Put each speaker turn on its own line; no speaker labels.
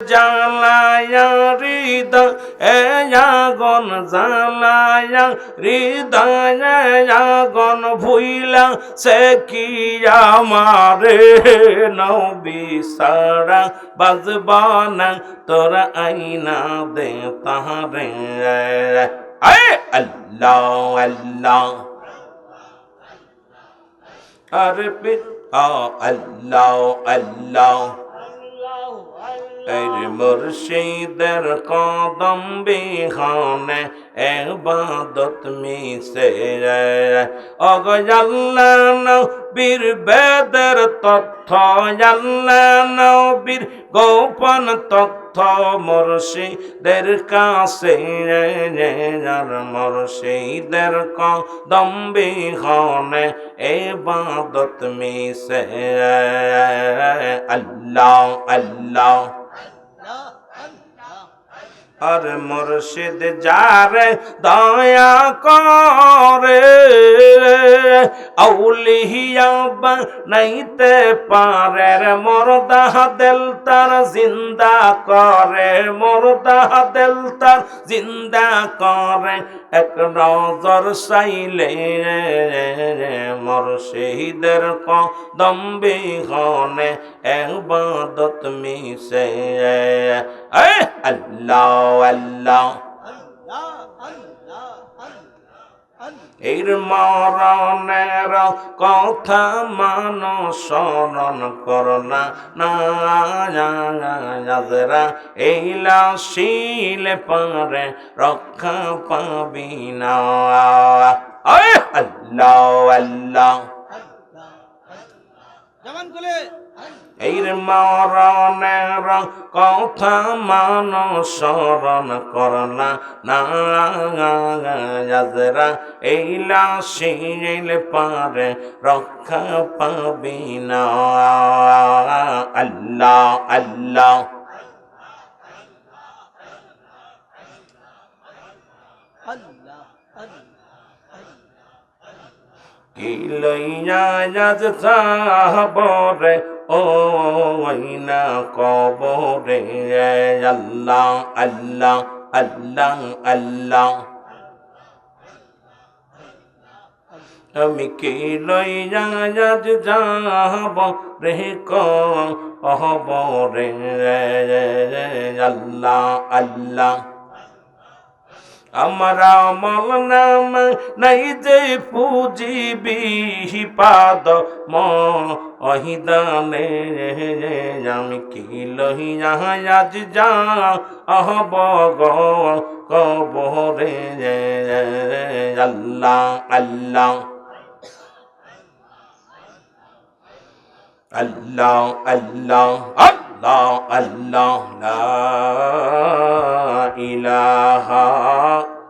জ্বালায়া হৃদয় আগুন জ্বালায়া হৃদয় আগুন ভুইলা সে কি আমারে নবী সারা বাজবানা তোরা আইনা দে তাহারে। আল্লাহ আল্লাহ। আরে আল্লাহ আল্লাহ। এর মুর্শিদের কদম বিহানে এবাদত মিশে অগজাল্লান বীর বেদের তথ্য জাল্লান বীর গোপন তথ্য মুর্শিদের কাছে মুর্শিদের কদম বিহানে এবাদত মিশে আল্লাহ আল্লাহ। আর মুর্শিদ যারে দয়া করে আউলিয়া নাইতে পারে রে মরদা দিল তার, জিন্দা করে মরদা দিল তার, জিন্দা করে এক নজর সাইলে মুর্শিদের কদম বিহনে একবাদত মিশে। আল্লাহ আল্লাহ। এর মরণের কথা মানো স্মরণ করনা না। এইলা শিলে পারে রক্ষা পাবি না। আল্লাহ আল্লাহ।
জবান খুলে।
এই মরণের কথা মান স্মরণ করলা না। যাজরা এই লাশিল পারে রক্ষা পাবি না। আল্লাহ আল্লাহ। কি লইয়া যাজ সাহবরে? ও না কবরে আল্লাহ আল্লাহ আল্লাহ আল্লাহ। আমি কি লইয়া যাব রে কবরে আল্লাহ আল্লাহ। আমরা মল নাম নাই যে পুজিবি পাদ ম অহিদানে আমি কি লহিয়া আজ যা আহব গ কবরে আল্লাহ আল্লাহ আল্লাহ আল্লাহ আল্লাহ আল্লাহ ইলাহা